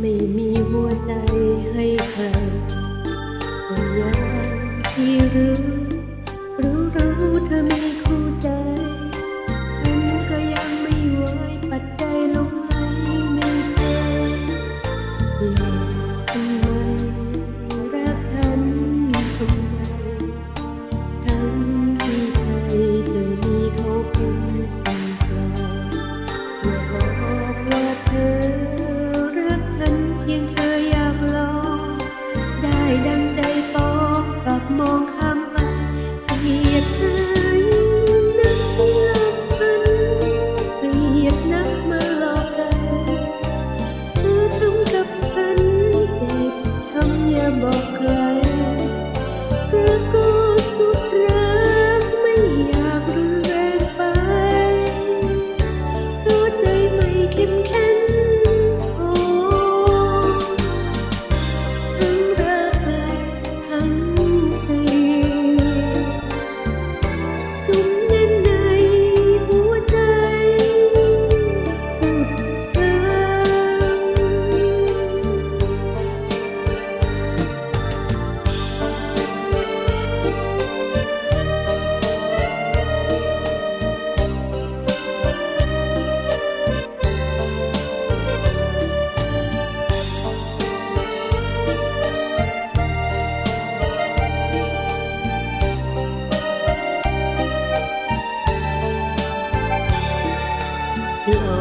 ไม่มีหัวใจให้ใครแต่ยังที่รู้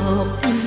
อบ